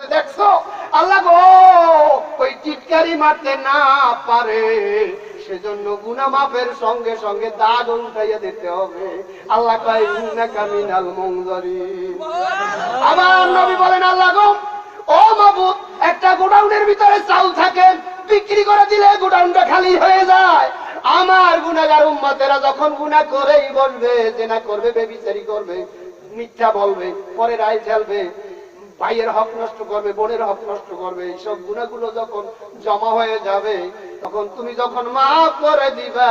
দেখছ? আল্লাহ গো, ওই টিটকারি মারতে না পারে। সেজন্য গুনা মাপের সঙ্গে সঙ্গে দাগ উঠাইয়া দিতে হবে। আল্লাহ কয়, ইন্নাকা মিনাল মুনজারিন। আমার নবী বলেন, আল্লাহ গো, ও মাবুদ, একটা গোডাউনের ভিতরে চাল থাকে, বিক্রি করে দিলে গোডাউনটা খালি হয়ে যায়। আমার গুনাগার উম্মতেরা যখন গুনাহ করেই বলবে যে না করবে, বেবিচারি করবে, মিথ্যা বলবে, পরে রায় ঠেলবে ভাইয়ের হক নষ্ট করবে, বোনের হক নষ্ট করবে, এইসব গুণাগুলো যখন জমা হয়ে যাবে, তখন তুমি যখন মাফ করে দিবা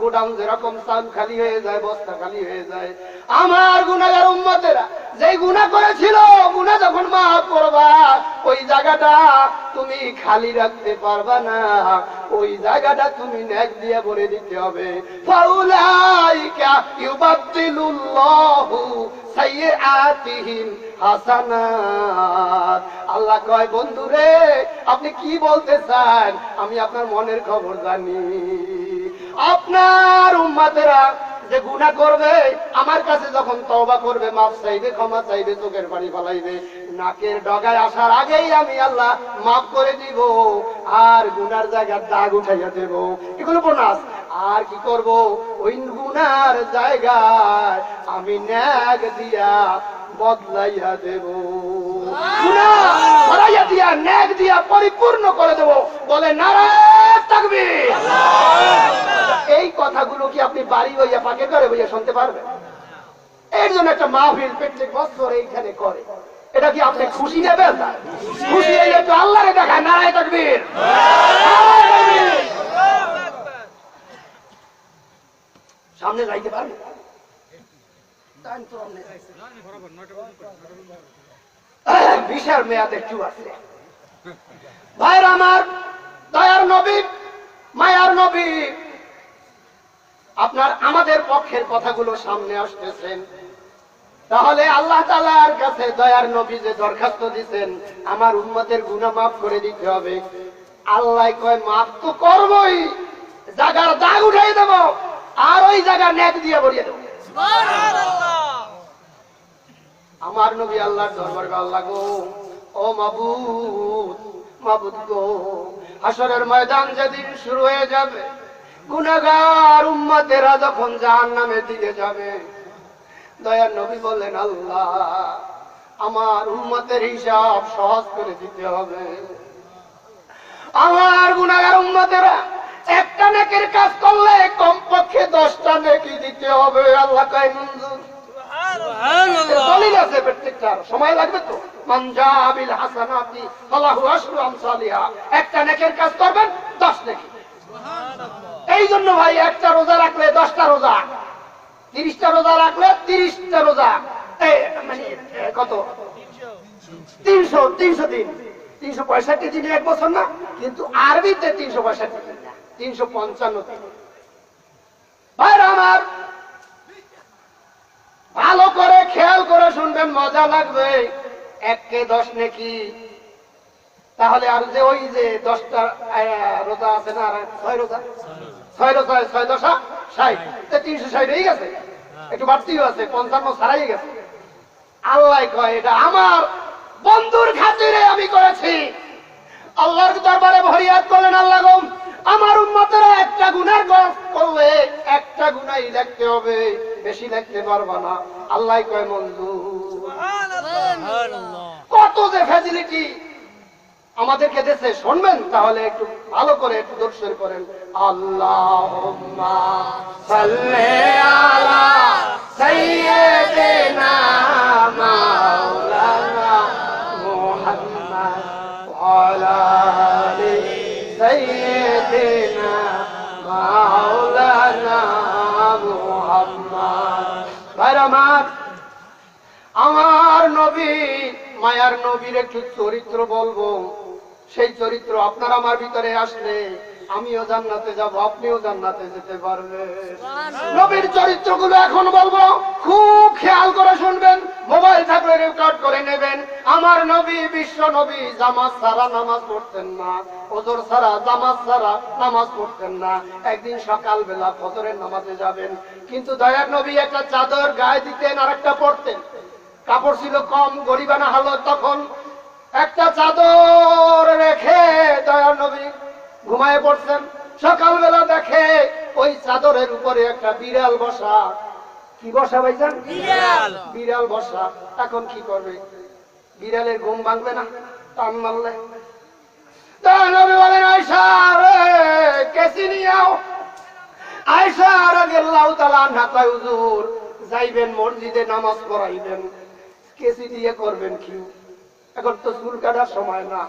গোডাউন যেরকম চাল খালি হয়ে যায়, বস্তা খালি হয়ে যায়। আমার গুণাগার উম্মতেরা যে গুণা করেছিল, গুণা যখন মাফ করবা, ওই জায়গাটা তুমি খালি রাখতে পারবা না। ওই জায়গাটা তুমি ন্যাক দিয়ে ভরে দিতে হবে। ফাউলাইকা ইউবাদদিলুল্লাহু সাইয়্যাতিহিম হাসানাত। আল্লাহ কয়, বন্ধুরে, আপনি কি বলতে চান? আমি আপনার মনের খবর জানি। আপনার উম্মাতেরা যে গুনাহ করবে আমার কাছে যখন তওবা করবে মাফ চাইবে ক্ষমা চাইবে চোখের পানি ফলাইবে নাকের ডগায় আসার আগেই আমি আল্লাহ মাফ করে দিব আর গুনার জায়গার দাগ উঠাইয়া দেব। এগুলো বোনাস। আর কি করব? ওই গুনার জায়গায় আমি ন্যাগ দিয়া বদলাইয়া দেব। গুনাহ দিয়া ন্যাগ দিয়া পরিপূর্ণ করে দেব। বলে নারায়ণ তাকবীর এই কথাগুলো কি আপনি বাড়ি হইয়া পাকে করে হইয়া শুনতে পারবেন? এর জন্য একটা মাহফিল প্রত্যেক বছর এইখানে করে। এটা কি আপনি খুশি নেবেন খুশি হইলে একটু আল্লাহরে দেখায়, নারায় তাকবীর। সামনে যাইতে তো অনেক। বিশাল মেয়াদ একটু আছে। ভাইর আমার, দয়ার নবী, মায়ার নবী। আপনার আমাদের পক্ষের কথাগুলো সামনে আসতেছেন। তাহলে আল্লাহ তালার কাছে দয়ার নবী যে দরখাস্ত দিচ্ছেন আমার উন্মতের গুণা মাফ করে দিতে হবে। আল্লাহ কয় মাফ তো করবই জাগার দাগ উঠাই দেব আর ওই জায়গা নেট দিয়ে ভরিয়ে দেবো। আমার নবী আল্লাহর দরবার আল্লাহ গো ও মাবুদ মাবুদ গো হাসরের ময়দান যেদিন শুরু হয়ে যাবে গুনাগার উম্মতেরা যখন জাহান নামে দিকে যাবে দয়ার নবী বললেন আল্লাহ আমার উম্মতের হিসাব সহজ করে দিতে হবে। আমার গুনাগার উম্মতেরা একটা নেকের কাজ করলে কমপক্ষে দশটা নেকি দিতে হবে। আল্লাহ কয় মঞ্জুর। দলিল আছে প্রত্যেকটার সময় লাগবে তো। মানজা হাসানাতি ফালাহু আশরু আমসালিহা। একটা নেকের কাজ করবেন 10 নেকি। এই জন্য ভাই একটা রোজা রাখলে 10টা রোজা 30টা রোজা রাখলে 30টা রোজা। মানে কত? 300 300 দিন। 365 দিন এক বছর না, কিন্তু আরবিতে 365 দিন না 355 দিন। ভাইরা আমার, ভালো করে খেয়াল করে শুনবেন, মজা লাগবে। এককে দশ নাকি। তাহলে আর যে ওই যে দশটা রোজা আছে না ছয় রোজা? ছয় রোজা ছয় দশা ষাট। তো তিনশো ষাট হয়ে গেছে। একটু বাড়তিও আছে পঞ্চান্ন ছাড়াই গেছে। আল্লাহ কয় এটা আমার বন্ধুর খাতিরে আমি করেছি। আল্লাহর দরবারে ভরিয়াত করলেন আল্লাহ গো আমার উন্মতেরা একটা গুনার কাজ করলে একটা গুনাই লিখতে হবে বেশি লিখতে পারবা না। আল্লাহ কয় মঞ্জুর কত যে ফ্যাসিলিটি আমাদেরকে দেশে শুনবেন, তাহলে একটু ভালো করে একটু দর্শন করেন। আল্লাহ আমার নবী, মায়ার নবীর একটু চরিত্র বলব। সেই চরিত্র আপনার আমার ভিতরে আসলে আমিও জান্নাতে যাব আপনিও জান্নাতে যেতে পারবেন। নবীর চরিত্রগুলো এখন বলব খুব খেয়াল করে শুনবেন মোবাইল থাকলে রেকর্ড করে নেবেন। আমার নবী বিশ্ব নবী জামাত সারা নামাজ পড়তেন না। ওজোর সারা জামাত সারা নামাজ পড়তেন না। একদিন সকাল বেলা ফজরের নামাজে যাবেন। কিন্তু দয়ার নবী একটা চাদর গায়ে দিতেন আর একটা পড়তেন কাপড় ছিল কম গরিবানা হালত তখন একটা চাদর রেখে দয়ার নবী ঘুমায় পড়ছেন। সকালবেলা দেখে ওই চাদরের উপরে একটা বিড়াল বসা। কি বসা ভাইজান? বিড়াল। বিড়াল বসা। এখন কি করবে? বিড়ালের ঘুম ভাঙবে না? টান মারলে। দয়ার নবী বলেন আয়সা রে কেসি নিয়াও আয়সা রাদিয়াল্লাহু তাআলা আনহা কয় হুজুর যাইবেন মসজিদে নামাজ পড়াইবেন। কেসি দিয়ে করবেন কি এখন তো চুল কাটার সময় না।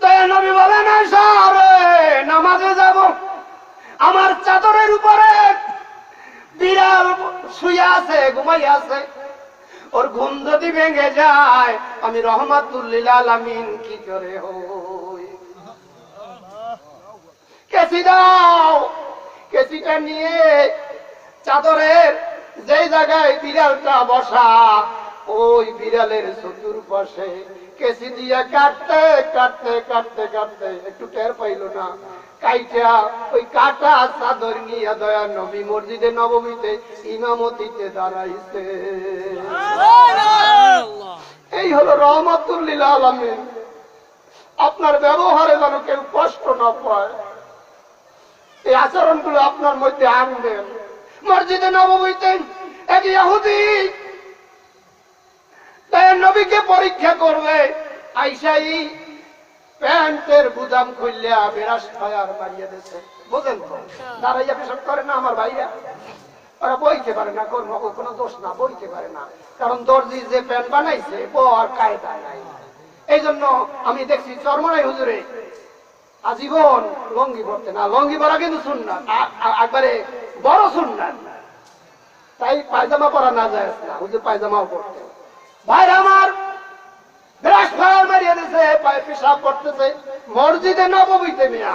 দয়া বলেন নামাজে যাব। আমার চাদরের উপরে বিড়াল শুয়ে আছে, ঘুমাই আছে। ওর ঘুম যদি ভেঙে যায়, আমি রহমাতুল্লিল আলামিন কি করে হই? কেসি দাও কেসিটা নিয়ে চাদরের যেই জায়গায় বিড়ালটা বসা, ওই বিড়ালের চতুর্পাশে কেসি দিয়ে কাটতে কাটতে কাটতে কাটতে, একটু টের পাইল না। আপনার ব্যবহারে যেন কেউ কষ্ট না পায়। এই আচরণগুলো আপনার মধ্যে আনবেন। মসজিদে নবমীতে এক ইহুদি নবীকে পরীক্ষা করবে। আইসাই প্যান্টের বুদাম খুললিয়া বিরাস ফায়ার মারিয়ে দিচ্ছে বুঝেন তো? দাঁড়াইয়া পেশাব করে না আমার ভাইরা? ওরা বইতে পারে না কোনো দোষ না, বইতে পারে না। কারণ দর্জি যে প্যান্ট বানাইছে কায়দা নাই। এই জন্য আমি দেখছি চরমনাই হুজুরে, আজীবন লঙ্গি পড়তে না, লঙ্গি পরা কিন্তু শুননা একবারে বড় শুননা তাই পায়জামা পরা না যায় না, হুজুর পায়জামাও পড়তে ভাইরা আমার বিরাট ফায়ার মারিয়ে দিছে, পায়ে পেশাব করতেছে। মসজিদে নবমীতে মিয়া,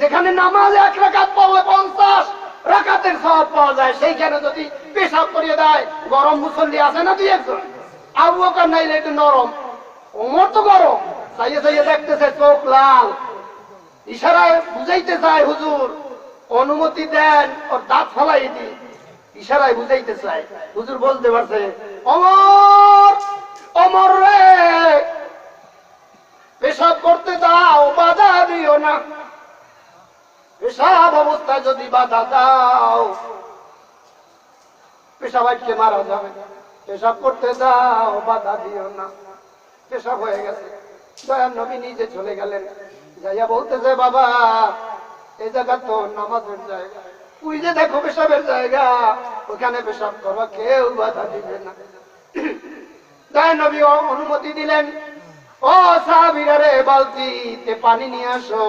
যেখানে নামাজ এক রাকাত পড়লে পঞ্চাশ রাকাতের সব পাওয়া যায়, সেইখানে যদি পেশাব করিয়ে দেয়, গরম মুসল্লি আছে না দুই একজন? আবু বকর নাইলে একটু নরম। ওমর তো গরম। চাইয়ে চাইয়ে দেখতেছে চোখ লাল। ইশারায় বুঝাইতে চায় হুজুর, অনুমতি দেন, ওর দাঁত ফলাই দি ইশারায় বুঝাইতে চায়। হুজুর বলতে পারছে অমর রে পেশাব করতে দাও বাধা দিও না অবস্থায় যদি বাধা দাও পেশাব আটকে মারা যাবে। পেশাব করতে দাও, বাধা দিও না। পেশাব হয়ে গেছে। দয়ার নবী নিজে চলে গেলেন। যাইয়া বলতেছে, বাবা এই জায়গা তো নামাজের জায়গা। তুই যে দেখো পেশাবের জায়গা, ওখানে পেশাব করবা কেউ বাধা দিবে না। দয়ার নবী অনুমতি দিলেন, ও সাহাবিরা রে, বালতিতে পানি নিয়ে আসো,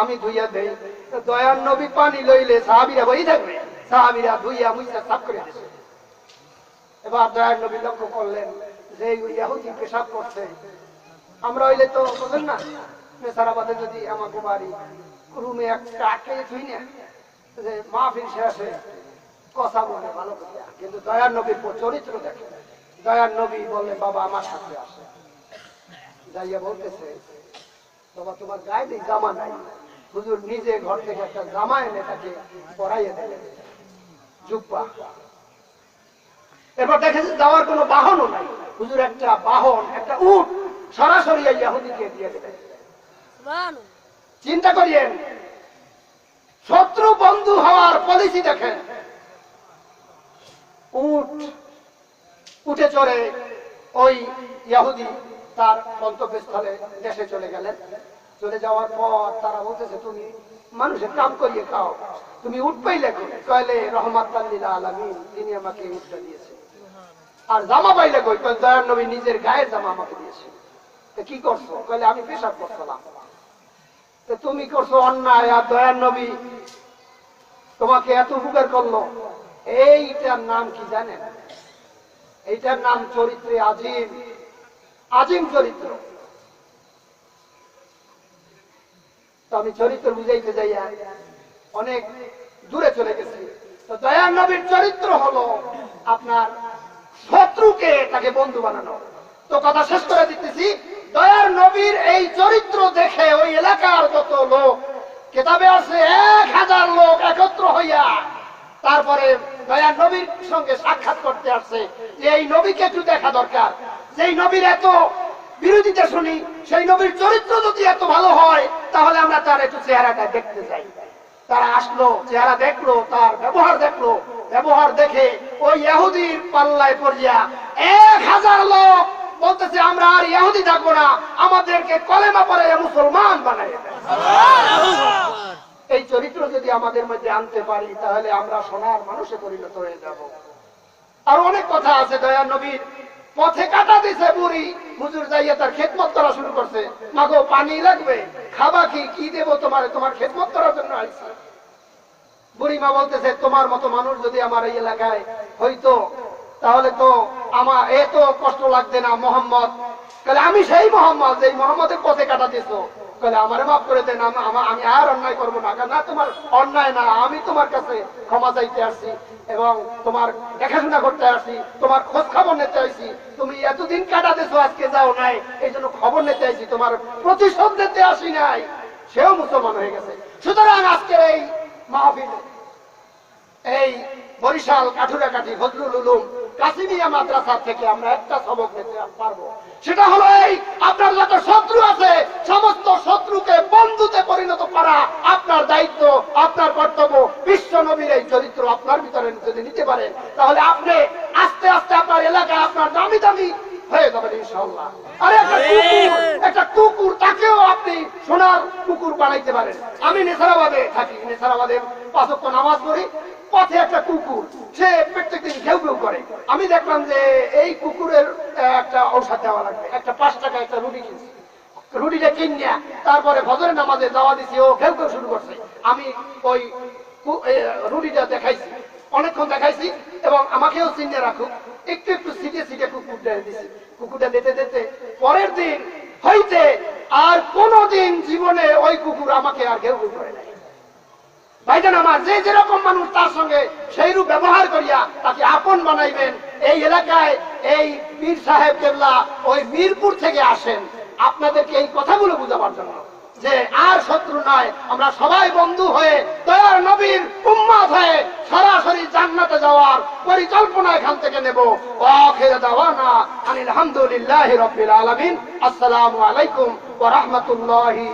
আমি ধুইয়া দেই। তো দয়ার নবী পানি লইলে সাহাবিরা বই থাকবে। সাহাবিরা ধুইয়া মুইয়া সাফ করে দিছে। এবার দয়ার নবী লক্ষ্য করলেন যে ইয়াহুদি পেশাব করছে। আমরা হইলে তো বলেন না, নেসারাবাদে যদি আমাকে বাড়ি রুমে একটা আটকে থুই না যে মাহফিল শেষে কথা বলে ভালো করে কিন্তু দয়ার নবীর চরিত্র দেখে। দয়ার নবী বললেন, বাবা, আমার সাথে আসে। যাইয়া বলতেছে, বাবা, তোমার গায়ে জামা নাই। হুজুর নিজে ঘর থেকে একটা জামা এনে তাকে পরাইয়ে দিলেন। জুব্বা। এরপর দেখেছে যাওয়ার কোনো বাহনও নাই। হুজুর একটা বাহন একটা উট সরাসরি ইয়াহুদিকে দিয়ে দিলেন। চিন্তা করিয়েন শত্রু বন্ধু হওয়ার পলিসি দেখেন। উট উঠে চড়ে ওই ইয়াহুদি তার গন্তব্যস্থলে দেশে চলে গেলেন। চলে যাওয়ার পর তারা বলতেছে, তুমি মানুষের কাম করিয়ে খাও। তুমি উঠ পাইলে? কইলে রহমাত আলমিন, তিনি আমাকে উঠটা দিয়েছে। আর জামা পাইলে কই? কই দয়ার নবী নিজের গায়ের জামা আমাকে দিয়েছে। কি করছ? কইলে, আমি পেশাব করছিলাম। তুমি করছ অন্যায়, আর দয়ার নবী তোমাকে এত উপকার করল। এইটার নাম কি জানেন? এইটার নাম চরিত্রে আজিম। আজিম চরিত্র। তো আমি চরিত্র বুঝাইতে যাইয়া অনেক দূরে চলে গেছি। তো দয়ার নবীর চরিত্র হলো আপনার শত্রুকে তাকে বন্ধু বানানো। তো কথা শেষ করে দিতেছি দয়ার নবীর এই চরিত্র দেখে ওই এলাকার যত লোক, কেতাবে আছে এক হাজার লোক একত্র হইয়া তারপরে দয়ার নবীর সঙ্গে সাক্ষাৎ করতে আসছে এই নবীকে একটু দেখা দরকার। যে নবীর এত বিরোধিতা শুনি, সেই নবীর চরিত্র যদি এত ভালো হয়, তাহলে আমরা তার একটু চেহারাটা দেখতে চাই। তারা আসলো, চেহারা দেখল, তার ব্যবহার দেখল। ব্যবহার দেখে ওই ইহুদির পাল্লায় পড়িয়া এক হাজার লোক বলতেছে, আমরা আর ইহুদি থাকব না, আমাদেরকে কলেমা পরে মুসলমান বানাই এই চরিত্র যদি আমাদের মধ্যে আনতে পারি, তাহলে আমরা সোনার মানুষে পরিণত হয়ে যাব। আর অনেক কথা আছে দয়া নবীর। পথে কাটা দিছে বুড়ি। হুজুর যাইয়া তার খেদমত করা শুরু করছে। মাগো, পানি লাগবে। খাবা কি? কি দেবো তোমার? তোমার খেদমত করার জন্য আসছে বুড়ি মা বলতেছে, তোমার মতো মানুষ যদি আমার এই এলাকায় হইতো, তাহলে তো আমার এত কষ্ট লাগবে না, মোহাম্মদ। তাহলে আমি সেই মোহাম্মদ এই মোহাম্মদের পথে কাটা দিছ। তাহলে আমারে মাফ করে দেন, আমা- আর অন্যায় করব না। না, তোমার অন্যায় না, আমি তোমার কাছে ক্ষমা চাইতে আসছি এবং তোমার দেখাশোনা করতে আসছি, তোমার খোঁজ খবর নিতে আসছি। তুমি এতদিন কাটাতেছো আজকে যাও নাই, এই জন্য খবর নিতে আসছি, তোমার প্রতিশোধ নিতে আসি নাই। সেও মুসলমান হয়ে গেছে। সুতরাং আজকের এই মাহফিলে, এই বরিশাল কাঠুরাকাঠি ফজলুল উলুম কাসিমিয়া মাদ্রাসা থেকে আমরা একটা সবক নিতে পারব। সেটা হলো এই আপনার যত শত্রু আছে সমস্ত শত্রুকে বন্ধুতে পরিণত করা আপনার দায়িত্ব আপনার কর্তব্য। বিশ্ব নবীর এই চরিত্র আপনার ভিতরে যদি নিতে পারেন তাহলে আপনি আস্তে আস্তে আপনার এলাকায় আপনার দামি দামি হয়ে যাবেন ইনশাল্লাহ আরে একটা কুকুর একটা কুকুর তাকেও আপনি সোনার কুকুর বানাইতে পারেন। আমি নেসারাবাদে থাকি নেসারাবাদে পাঁচক্য নামাজ পড়ি পথে একটা কুকুর, সে প্রত্যেকদিন ঘেউ ঘেউ করে। আমি দেখলাম যে এই কুকুরের একটা ঔষধ দেওয়া লাগবে, একটা পাঁচ টাকা একটা রুটি কিনছি। রুটিটা কিনিয়া তারপরে ফজরের নামাজে যাওয়া দিছি, ও ঘেউ ঘেউ শুরু করছে। আমি ওই রুটিটা দেখাইছি, অনেকক্ষণ দেখাইছি এবং আমাকেও চিনে রাখুক, একটু একটু সিটে সিটে কুকুরটা দিছি। কুকুরটা দিতে দিতে পরের দিন হইতে আর কোনদিন জীবনে ওই কুকুর আমাকে আর ঘেউ ঘেউ করে নাই। ভাইজান আমার, যে যেরকম মানুষ তার সঙ্গে সেই রূপ ব্যবহার করিয়া তাকে আপন বানাইবেন। এই এলাকায় এই পীর সাহেব কেবলা ওই মিরপুর থেকে আসেন। আপনাদেরকে এই কথাগুলো বুঝাবার জন্য যে আর শত্রু নয়, আমরা সবাই বন্ধু হয়ে দয়ার নবীর উম্মাদ হয়ে সরাসরি জান্নাতে যাওয়ার পরিকল্পনা এখান থেকে নেব। আখির দাওয়ানা আনিল হামদুলিল্লাহি রাব্বিল আলামিন। আসসালামু আলাইকুম ওয়া রাহমাতুল্লাহি